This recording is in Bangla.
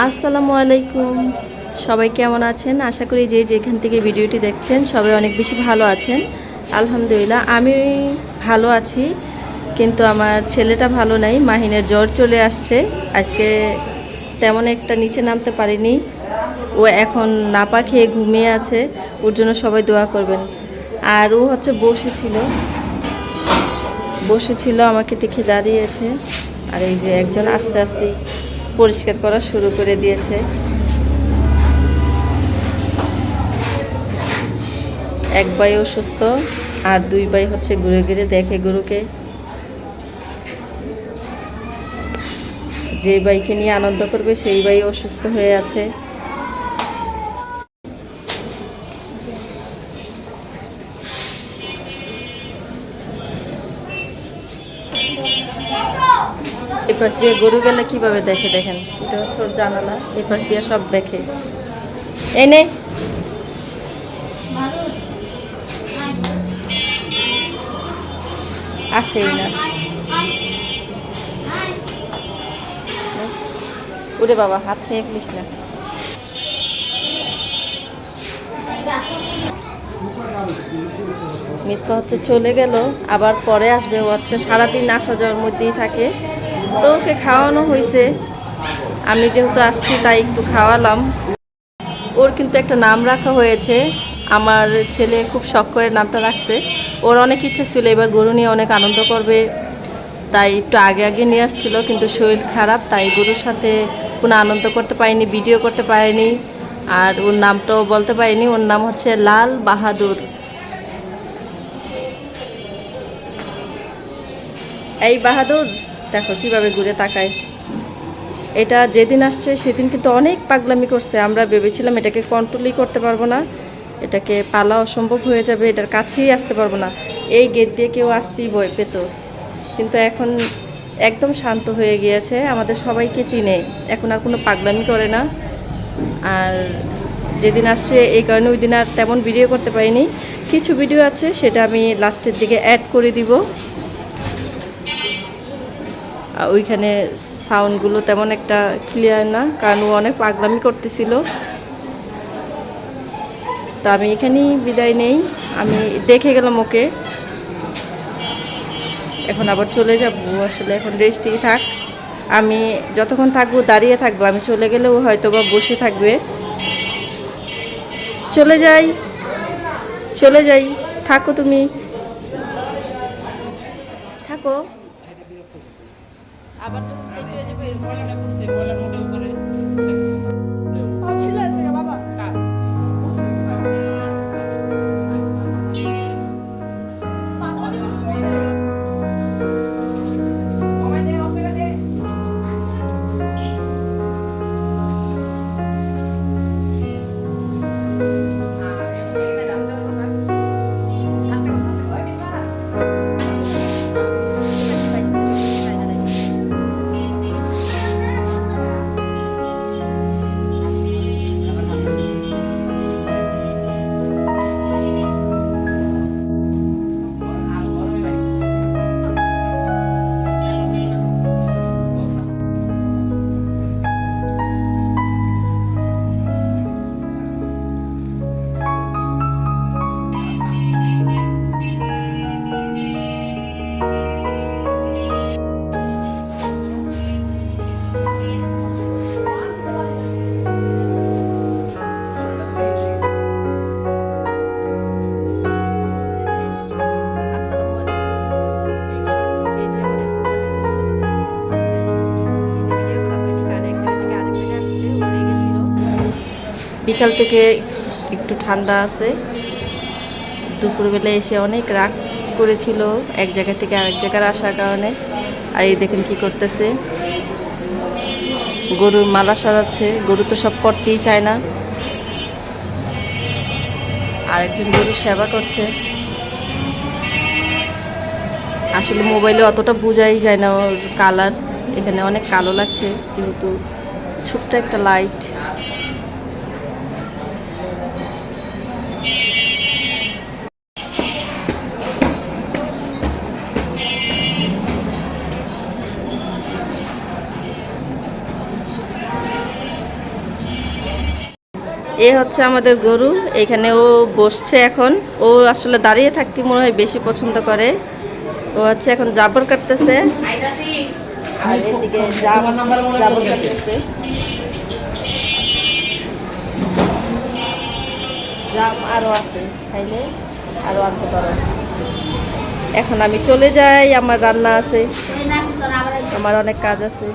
আসসালামু আলাইকুম। সবাই কেমন আছেন? আশা করি যে যেখান থেকে ভিডিওটি দেখছেন, সবাই অনেক বেশি ভালো আছেন। আলহামদুলিল্লাহ, আমি ভালো আছি, কিন্তু আমার ছেলেটা ভালো নাই, মাহিনের জ্বর চলে আসছে। আজকে তেমন একটা নিচে নামতে পারিনি। ও এখন নাপা খেয়ে ঘুমিয়ে আছে, ওর জন্য সবাই দোয়া করবেন। আর ও হচ্ছে বসেছিল। বসেছিল, আমাকে দেখে দাঁড়িয়েছে। আর এই যে একজন আস্তে আস্তে পরিষ্কার করা শুরু করে দিয়েছে। এক ভাই অসুস্থ, আর দুই ভাই হচ্ছে ঘুরে ঘুরে দেখে গরুকে। যে বাইকে নিয়ে আনন্দ করবে, সেই বাই অসুস্থ হয়ে আছে। এই পাশ দিয়ে গরু গেলে কীভাবে দেখে দেখেন? এটা হচ্ছে ওর জানালা, এই পাশ দিয়ে সব দেখে। এনে আসেই না। ওরে বাবা, হাত খেয়ে ফেলিস না। মিথ্যা হচ্ছে চলে গেল, আবার পরে আসবে। ও হচ্ছে সারাদিন আসা যাওয়ার মধ্যেই থাকে। তো ওকে খাওয়ানো হয়েছে। আমি যেহেতু আসছি, তাই একটু খাওয়ালাম। ওর কিন্তু একটা নাম রাখা হয়েছে। আমার ছেলে খুব শখ করে নামটা রাখছে। ওর অনেক ইচ্ছে ছিল, এবার গরু নিয়ে অনেক আনন্দ করবে। তাই একটু আগে আগে নিয়ে আসছিল, কিন্তু শরীর খারাপ, তাই গরুর সাথে কোনো আনন্দ করতে পারিনি, ভিডিও করতে পারিনি। আর ওর নামটাও বলতে পারিনি। ওর নাম হচ্ছে লাল বাহাদুর। এই বাহাদুর দেখো কীভাবে ঘুরে তাকায়। এটা যেদিন আসছে সেদিন কিন্তু অনেক পাগলামি করছে। আমরা ভেবেছিলাম এটাকে কন্ট্রোলই করতে পারব না। এটাকে পালা অসম্ভব হয়ে যাবে, এটার কাছেই আসতে পারব না। এই গেট দিয়ে কেউ আসতেই ভয় পেত। কিন্তু এখন একদম শান্ত হয়ে গিয়েছে। আমাদের সবাইকে চিনে। এখন আর কোনো পাগলামি করে না। আর যেদিন আসছে এই কারণে ওই দিন আর তেমন ভিডিও করতে পারিনি। কিছু ভিডিও আছে, সেটা আমি লাস্টের দিকে অ্যাড করে দিব। ওইখানে সাউন্ডগুলো তেমন একটা ক্লিয়ার না কারণ ও অনেক পাগলামি করতেছিল। তো আমি এখানেই বিদায় নেই, আমি দেখে গেলাম ওকে। এখন আবার চলে যাব, আসলে এখন রেস্টেই থাক। আমি যতক্ষণ থাকব দাঁড়িয়ে থাকব, আমি চলে গেলেও হয়তো বা বসে থাকবে। চলে যাই চলে যাই, থাকো তুমি। থাকো। আবার যখন সেট হয়ে যাবে ছিল বিকাল থেকে একটু ঠান্ডা আছে। দুপুরবেলা এসে অনেক রাগ করেছিল, এক জায়গা থেকে আরেক জায়গার আসার কারণে। আর এই দেখেন কি করতেছে। গরুর মালা সাজাচ্ছে, গরু তো সব করতেই চায় না। আরেকজন গরুর সেবা করছে। আসলে মোবাইলে অতটা বোঝাই যায় না ওর কালার। এখানে অনেক কালো লাগছে, যেহেতু ছোট্ট একটা লাইট এ হচ্ছে আমাদের গরু, এখানে ও বসছে এখন। ও আসলে দাঁড়িয়ে থাকতে মনে হয় বেশি পছন্দ করে। ও হচ্ছে এখন জাবর কাটতেছে। জাবর কাটতেছে। জাম আছে এখন আমি চলে যাই, আমার রান্না আছে। আমার অনেক কাজ আছে।